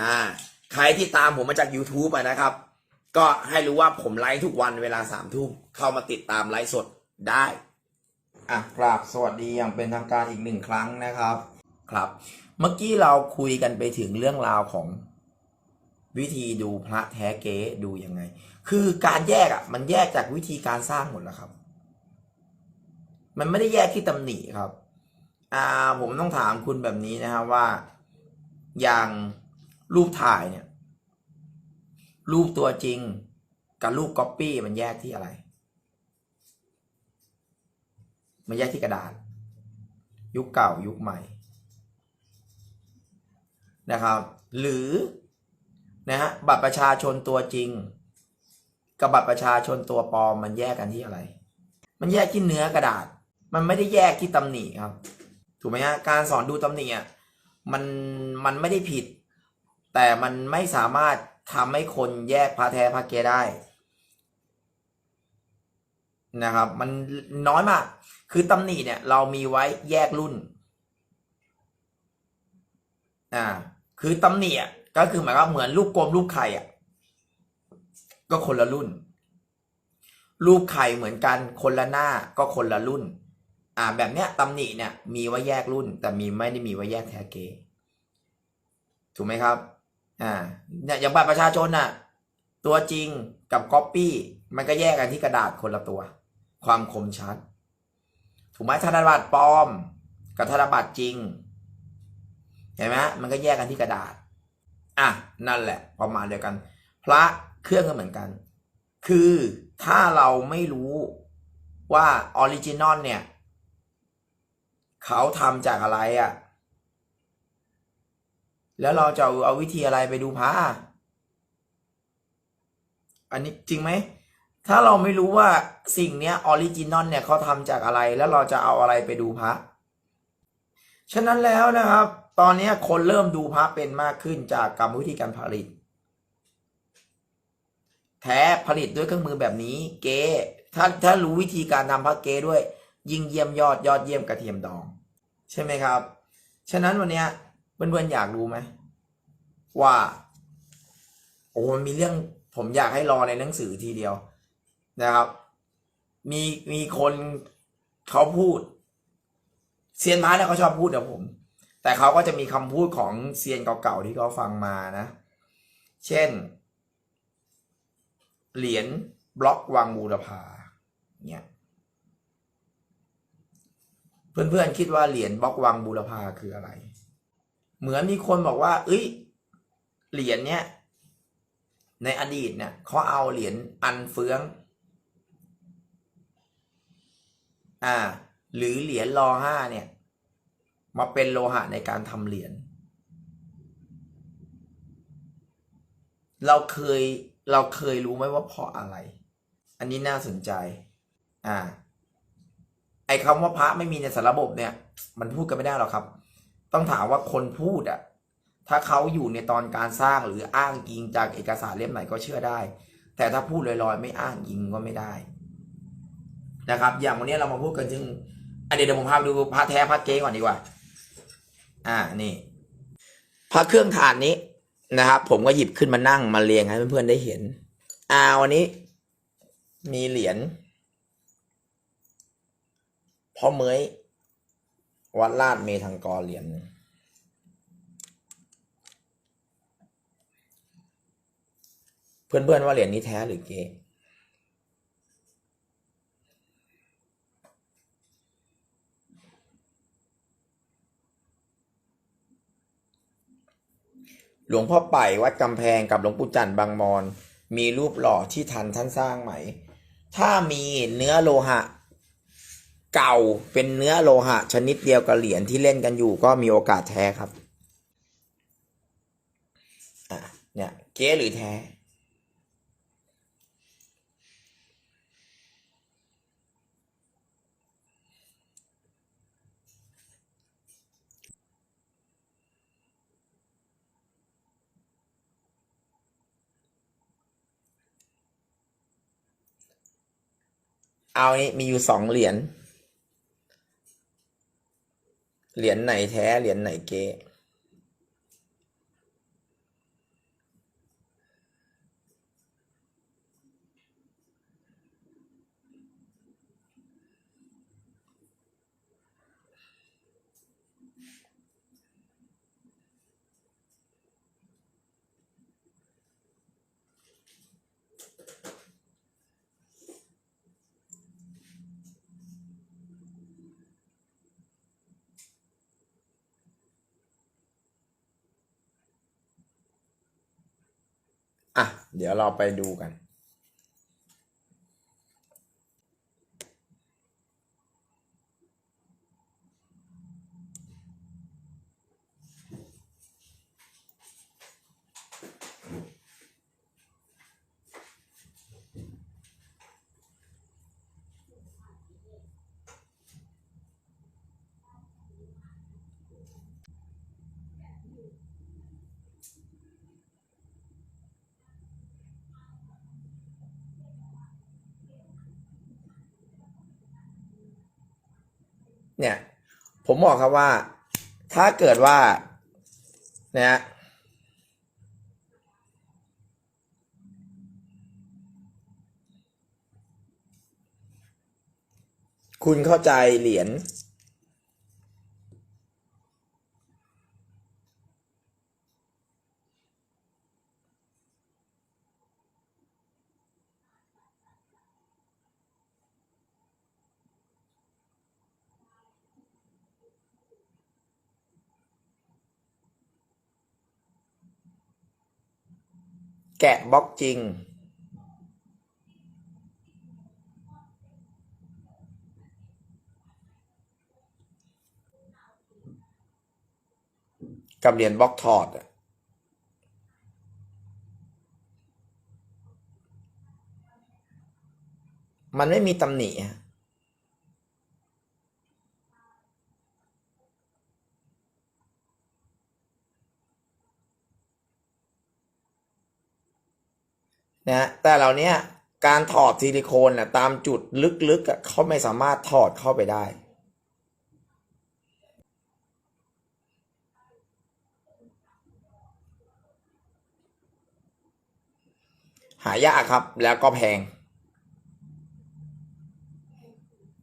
อ่าใครที่ตามผมมาจาก YouTube อะนะครับ ก็ให้รู้ว่าผมไลฟ์ทุกวันเวลาสามทุ่มเข้ามาติดตามไลฟ์สดได้อะกราบสวัสดีอย่างเป็นทางการอีกหนึ่งครั้งนะครับ ครับ เมื่อกี้เราคุยกันไปถึงเรื่องราวของวิธีดูพระแท้เก๊ดูยังไง คือการแยกอะ มันแยกจากวิธีการสร้างหมดแล้วครับ มันไม่ได้แยกที่ตำหนิครับ อ่าผมต้องถามคุณแบบนี้นะครับว่าอย่าง รูปถ่ายเนี่ย รูปตัวจริงกับรูปก๊อปปี้มันแยกที่อะไร มันแยกที่กระดาษ ยุคเก่ายุคใหม่ นะครับ หรือนะฮะบัตรประชาชนตัวจริง กับบัตรประชาชนตัวปลอมมันแยกกันที่อะไร มันแยกที่เนื้อกระดาษ มันไม่ได้แยกที่ตำหนิครับ ถูกไหมฮะการสอนดูตำหนิอะมันมันไม่ได้ผิด แต่มันไม่สามารถทำให้คนแยกพระแท้พระเกได้นะครับ มันน้อยมาก คือตำหนิเนี่ย เรามีไว้แยกรุ่นอ่าคือตำหนิอะก็คือหมายว่าเหมือนลูกกลมลูกไข่อะก็คนละรุ่นลูกไข่เหมือนกันคนละหน้าก็คนละรุ่น อ่า แบบเนี้ยตำหนิเนี่ย มีไว้แยกรุ่น แต่มีไม่ได้มีไว้แยกแท้เกถูกไหมครับ อ่าเนี่ยอย่างบัตรประชาชนน่ะ ตัวจริงกับก๊อปปี้มันก็แยกกันที่กระดาษคนละตัว ความคมชัด ถูกไหมธนบัตรปลอม กับธนบัตรจริงเห็นไหมมันก็แยกกันที่กระดาษ อะนั่นแหละประมาณเดียวกัน พระเครื่องก็เหมือนกัน คือถ้าเราไม่รู้ว่าออริจินอลเนี่ย เขาทำจากอะไรอะ่ะ แล้วเราจะเอาวิธีอะไรไปดูพระอันนี้จริงไหม ถ้าเราไม่รู้ว่าสิ่งเนี้ยออริจินอลเนี่ยเขาทำจากอะไรแล้วเราจะเอาอะไรไปดูพระฉะนั้นแล้วนะครับ ตอนนี้คนเริ่มดูพระเป็นมากขึ้นจากกรรมวิธีการผลิต แท้ผลิตด้วยเครื่องมือแบบนี้ เก๊ถ้าถ้ารู้วิธีการทำพระเก๊ด้วย ยิ่งเยี่ยมยอดยอดเยี่ยมกระเทียมดอง ใช่ไหมครับ ฉะนั้นวันเนี้ย เพื่อนๆอยากรู้ไหมว่า โอ้มันมีเรื่องผมอยากให้รอในหนังสือทีเดียวนะครับ มีมีคนเขาพูดเซียนพระเนี่ยเขาชอบพูดกับผม แต่เขาก็จะมีคำพูดของเซียนเก่าๆที่เขาฟังมานะ เช่น เหรียญบล็อกวังบูรพาเนี่ยเพื่อนๆคิดว่าเหรียญบล็อกวังบูรพาคืออะไร เหมือนมีคนบอกว่า เอ้ย เหรียญเนี้ยในอดีตเนี่ยเขาเอาเหรียญอันเฟือง อ่า หรือเหรียญรอห้าเนี่ย มาเป็นโลหะในการทำเหรียญเราเคยเราเคยรู้ไหมว่าเพราะอะไร อันนี้น่าสนใจ อ่า ไอ้คำว่าพระไม่มีในสารระบบเนี่ย มันพูดกันไม่ได้หรอกครับ ต้องถามว่าคนพูดอะถ้าเขาอยู่ในตอนการสร้างหรืออ้างอิงจากเอกสารเล่มไหนก็เชื่อได้ แต่ถ้าพูดลอยๆ ไม่อ้างอิงก็ไม่ได้นะครับ อย่างวันนี้เรามาพูดกันถึงอันเดี๋ยวผมพาดูพระแท้พระเก๊ก่อนดีกว่า อ่านี่พระเครื่องฐานนี้นะครับผมก็หยิบขึ้นมานั่งมาเรียงให้เพื่อนๆได้เห็น อ่าวันนี้ มีเหรียญพ่อเมย วัดลาดเมทังกรเหรียญหนึ่งเพื่อนๆว่าเหรียญนี้แท้หรือเก๊หลวงพ่อไป่วัดกำแพงกับหลวงปู่จันทร์บางมอนมีรูปหล่อที่ทันท่านสร้างไหม ถ้ามีเนื้อโลหะ เก่าเป็นเนื้อโลหะ ชนิดเดียวกับเหรียญที่เล่นกันอยู่ก็มีโอกาสแท้ครับอะเนี่ยเก๊หรือแท้เอานี้มีอยู่สองเหรียญ เหรียญไหนแท้เหรียญไหนเก๊ อะ เดี๋ยวเราไปดูกัน เนี่ย ผมบอกครับว่า ถ้าเกิดว่าเนี่ยคุณเข้าใจเหรียญ แกะบล็อกจริง กับเหรียญบล็อกถอดอะมันไม่มีตำหนิ นะแต่เหล่านี้การถอดซิลิโคนนะตามจุดลึกๆเขาไม่สามารถถอดเข้าไปได้หายากครับแล้วก็แพง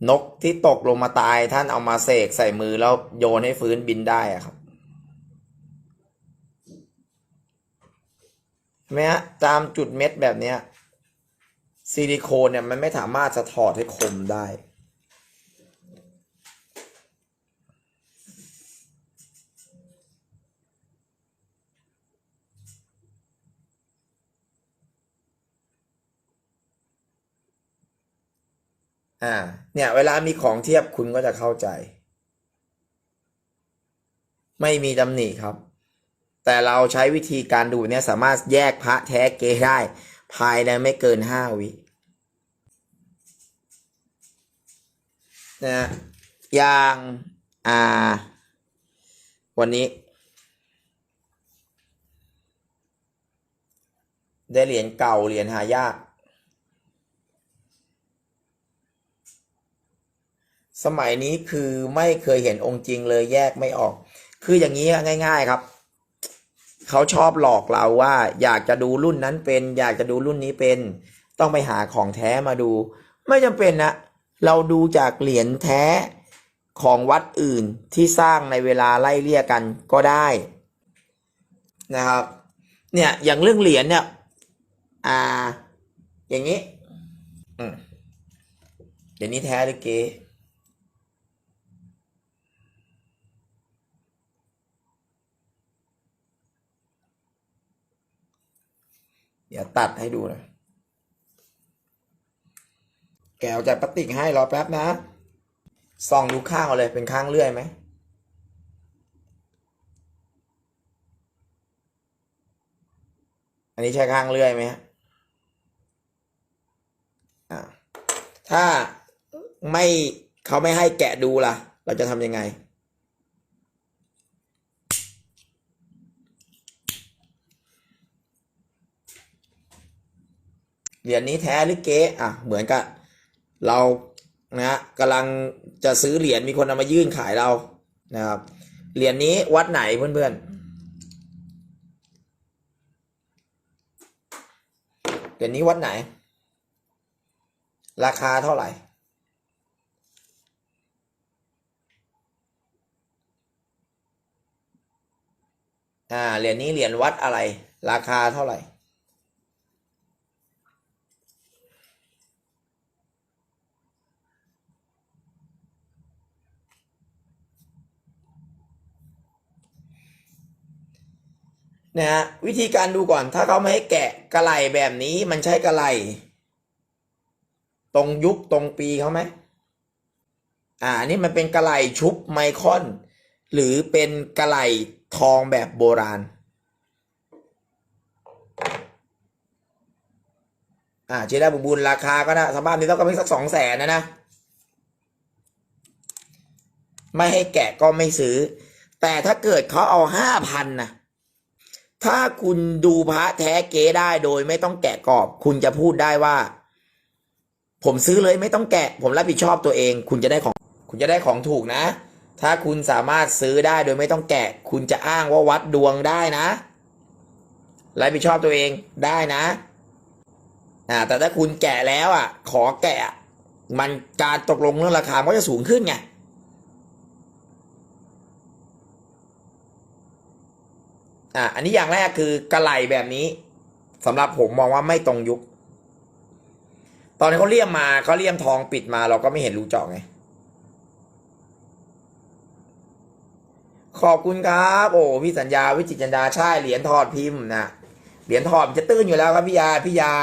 นกที่ตกลงมาตายท่านเอามาเสกใส่มือแล้วโยนให้ฟื้นบินได้อะครับเห็นไหมฮะตามจุดเม็ดแบบเนี้ยซิลิโคนเนี่ยมันไม่สามารถจะถอดให้คมได้ อ่า เนี่ย เวลามีของเทียบคุณก็จะเข้าใจ ไม่มีตำหนิครับ แต่เราใช้วิธีการดูเนี่ยสามารถแยกพระแท้เกได้ ภายในไม่เกินห้าวินะฮะอย่างอ่า วันนี้ ได้เหรียญเก่าเหรียญหายาก สมัยนี้คือไม่เคยเห็นองค์จริงเลยแยกไม่ออก คืออย่างนี้ง่าย ๆ ครับ เขาชอบหลอกเราว่า อยากจะดูรุ่นนั้นเป็น อยากจะดูรุ่นนี้เป็น ต้องไปหาของแท้มาดู ไม่จำเป็นนะเราดูจากเหรียญแท้ของวัดอื่นที่สร้างในเวลาไล่เลี่ยกันก็ได้นะครับ เนี่ยอย่างเรื่องเหรียญเนี่ยอ่า อย่างนี้อืมเดี๋ยวนี้แท้หรือเก๊ เดี๋ยวตัดให้ดูนะแกวจากพลาสติกให้รอแป๊บนะส่องดูข้างเอาเลยเป็นข้างเลื่อยไหมอันนี้ใช่ข้างเลื่อยไหมฮะอ่าถ้าไม่เขาไม่ให้แกะดูล่ะ เราจะทำยังไง เหรียญนี้แท้หรือเก๊อะเหมือนกับเรานะฮะกำลังจะซื้อเหรียญมีคนเอามายื่นขายเรานะครับเหรียญนี้วัดไหนเพื่อนๆเหรียญนี้วัดไหน ราคาเท่าไหร่อ่าเหรียญนี้เหรียญวัดอะไร ราคาเท่าไหร่ นะฮะวิธีการดูก่อน ถ้าเขาไม่ให้แกะกระไหลแบบนี้มันใช่กระไหลตรงยุคตรงปีเขาไหมอ่านี่มันเป็นกระไหลชุบไมคอน หรือเป็นกระไหลทองแบบโบราณ อ่าเจด้าบุบุญราคาก็นะสภาพนี้ต้องก็ไม่สักสองแสนนะนะ ไม่ให้แกะก็ไม่ซื้อ แต่ถ้าเกิดเขาเอาห้าพันนะ ถ้าคุณดูพระแท้เก๊ได้โดยไม่ต้องแกะกรอบ คุณจะพูดได้ว่า ผมซื้อเลยไม่ต้องแกะ ผมรับผิดชอบตัวเอง คุณจะได้ของ คุณจะได้ของถูกนะ ถ้าคุณสามารถซื้อได้โดยไม่ต้องแกะ คุณจะอ้างว่าวัดดวงได้นะรับผิดชอบตัวเองได้นะอ่าแต่ถ้าคุณแกะแล้วอะ ขอแกะ มันการตกลงเรื่องราคาก็จะสูงขึ้นไง อะอันนี้อย่างแรกคือกระไหลแบบนี้สำหรับผมมองว่าไม่ตรงยุค ตอนนี้เขาเลี่ยมมาเขาเลี่ยมทองปิดมา เราก็ไม่เห็นรูเจาะไง ขอบคุณครับ โอ้พี่สัญญาวิจิตจันดาใช่เหรียญถอดพิมพ์นะเหรียญถอดจะตื้นอยู่แล้วครับพี่ยาพี่ยา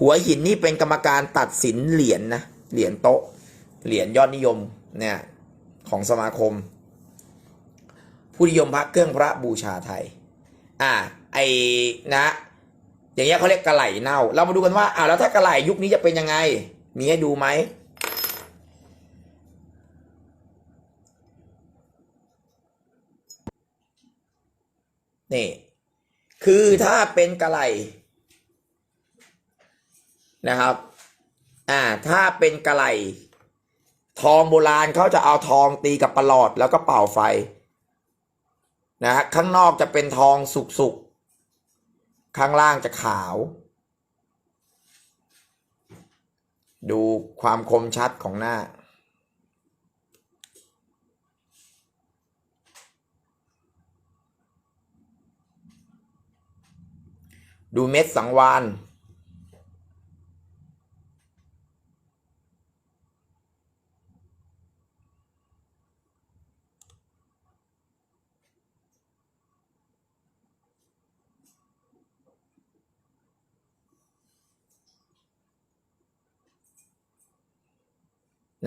หัวหินนี่เป็นกรรมการตัดสินเหรียญนะเหรียญโต๊ะ เหรียญยอดนิยมเนี่ยของสมาคม ผู้นิยมพระเครื่องพระบูชาไทย อ่า ไอ้นะ อย่างเงี้ยเขาเรียกกระไหลเน่า เรามาดูกันว่าอ่าแล้วถ้ากระไหลยุคนี้จะเป็นยังไง มีให้ดูไหมนี่ คือถ้าเป็นกระไหลนะครับ อ่า ถ้าเป็นกระไหลทองโบราณเขาจะเอาทองตีกับประหลอดแล้วก็เป่าไฟ นะฮะข้างนอกจะเป็นทองสุกๆ ข้างล่างจะขาว ดูความคมชัดของหน้า ดูเม็ดสังวาน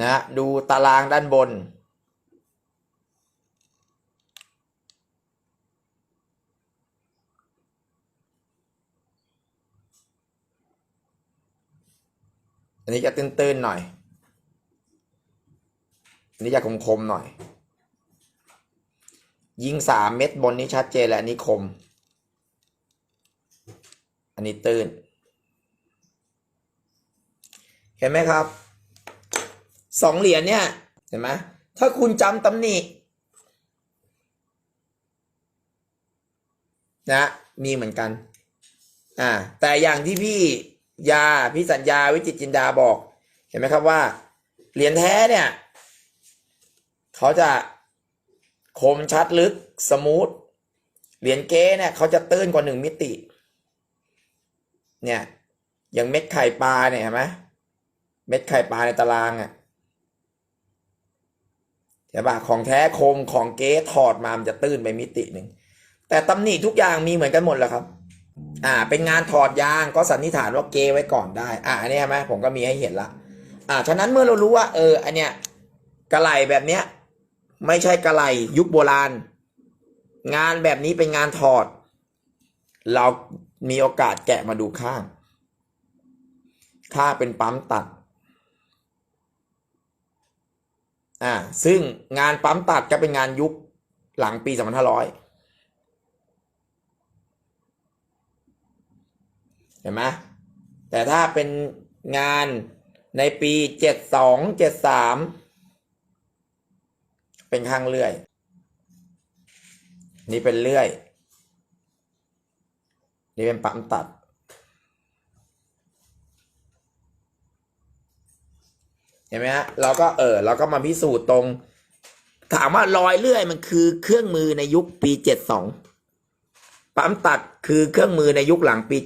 นะดูตารางด้านบน อันนี้จะตื้นๆหน่อย อันนี้จะคมๆหน่อย ยิงสามเม็ดบนนี้ชัดเจนและอันนี้คม อันนี้ตื้น เห็นไหมครับ สองเหรียญเนี่ยเห็นไหมถ้าคุณจำตำหนินะมีเหมือนกันอ่าแต่อย่างที่พี่ยาพี่สัญญาวิจิตจินดาบอก เห็นไหมครับว่า เหรียญแท้เนี่ย เขาจะคมชัดลึกสมูทเหรียญเก้เนี่ยเขาจะตื้นกว่าหนึ่งมิติ เนี่ยอย่างเม็ดไข่ปลาเนี่ยเห็นไหมเม็ดไข่ปลาในตารางอะ ใช่ปะของแท้คมของเก๊ถอดมามันจะตื้นไปมิติหนึ่งแต่ตำหนิทุกอย่างมีเหมือนกันหมดแหละครับ อ่า เป็นงานถอดยางก็สันนิษฐานว่าเกไว้ก่อนได้ อ่าอันนี้ใช่ไหมผมก็มีให้เห็นละ อ่า ฉะนั้นเมื่อเรารู้ว่า เออ อันเนี้ยกระไหลแบบเนี้ย ไม่ใช่กระไหลยุคโบราณ งานแบบนี้เป็นงานถอด เรามีโอกาสแกะมาดูข้าง ข้างเป็นปั๊มตัด อ่าซึ่งงานปั๊มตัดก็เป็นงานยุคหลังปี2500เห็นไหมแต่ถ้าเป็นงานในปี72 73เป็นข้างเลื่อย นี่เป็นเลื่อย นี่เป็นปั๊มตัด เห็นไหมฮะเราก็เออเราก็มาพิสูจน์ตรง ถามว่ารอยเลื่อยมันคือเครื่องมือในยุคปี72ปั๊มตัดคือเครื่องมือในยุคหลังปี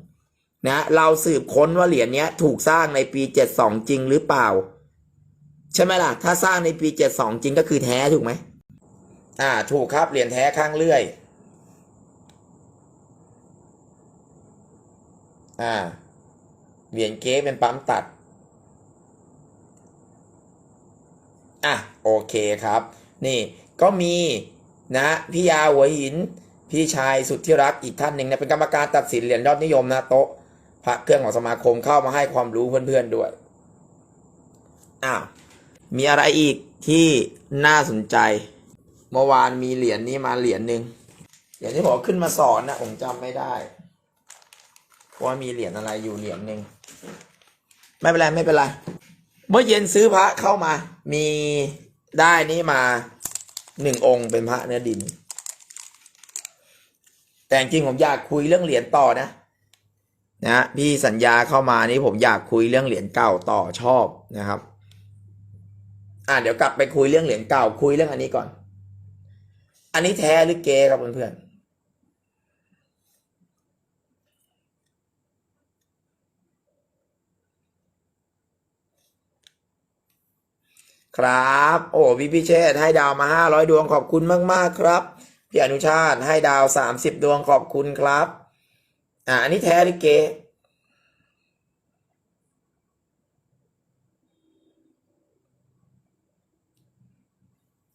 72นะเราสืบค้นว่าเหรียญนี้ถูกสร้างในปี72จริงหรือเปล่า ใช่ไหมล่ะ ถ้าสร้างในปี72จริงก็คือแท้ถูกไหมอ่า ถูกครับเหรียญแท้ข้างเลื่อย อ่าเหรียญเก๊เป็นปั๊มตัด อะโอเคครับ นี่ก็มีนะพี่ยาหัวหิน พี่ชายสุดที่รักอีกท่านหนึ่งนะเป็นกรรมการตัดสินเหรียญยอดนิยมนะโต๊ะพระเครื่องของสมาคมเข้ามาให้ความรู้เพื่อนๆด้วยอ้าวมีอะไรอีกที่น่าสนใจ เมื่อวานมีเหรียญนี้มาเหรียญหนึ่งเหรียญที่ผมเอาขึ้นมาสอนนะผมจำไม่ได้ว่ามีเหรียญอะไรอยู่เหรียญหนึ่งไม่เป็นไรไม่เป็นไร เมื่อเย็นซื้อพระเข้ามา มีได้นี่มาหนึ่งองค์เป็นพระเนื้อดิน แต่จริงผมอยากคุยเรื่องเหรียญต่อนะ นะพี่สัญญาเข้ามานี่ผมอยากคุยเรื่องเหรียญเก่าต่อชอบนะครับ อ่าเดี๋ยวกลับไปคุยเรื่องเหรียญเก่าคุยเรื่องอันนี้ก่อน อันนี้แท้หรือเก๊ครับเพื่อนๆ ครับ โอ้พี่พิเชษให้ดาวมาห้าร้อยดวงขอบคุณมาก ๆ ครับ พี่อนุชาติให้ดาวสามสิบดวงขอบคุณครับ อ่าอันนี้แท้หรือเก๊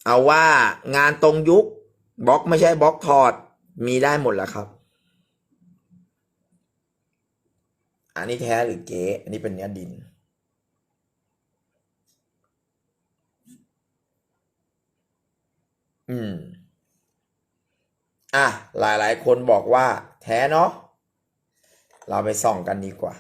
เอาว่างานตรงยุคบล็อกไม่ใช่บล็อกถอดมีได้หมดแหละครับ อันนี้แท้หรือเก๊อันนี้เป็นเนื้อดิน อืม อะ หลายๆ คนบอกว่า แท้เนาะ เราไปส่องกันดีกว่า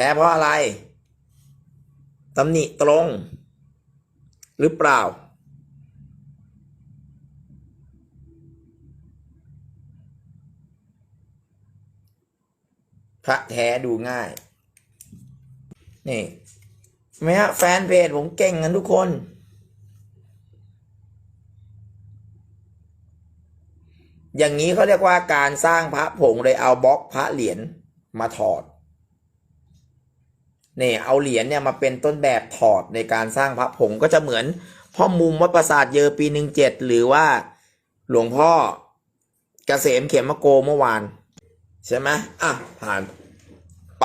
อ่าแท้เพราะอะไรตำหนิตรง หรือเปล่า พระแท้ดูง่าย นี่เห็นไหมฮะแฟนเพจผมเก่งกันทุกคน อย่างนี้เขาเรียกว่าการสร้างพระผงเลยเอาบล็อกพระเหรียญมาถอด เนี่ยเอาเหรียญเนี่ยมาเป็นต้นแบบถอดในการสร้างพระผงก็จะเหมือนพ่อมุมวัดประสาทเยอปีหนึ่งเจ็ดหรือว่าหลวงพ่อเกษมเขมโกเมื่อวาน ใช่ไหมอะผ่านไป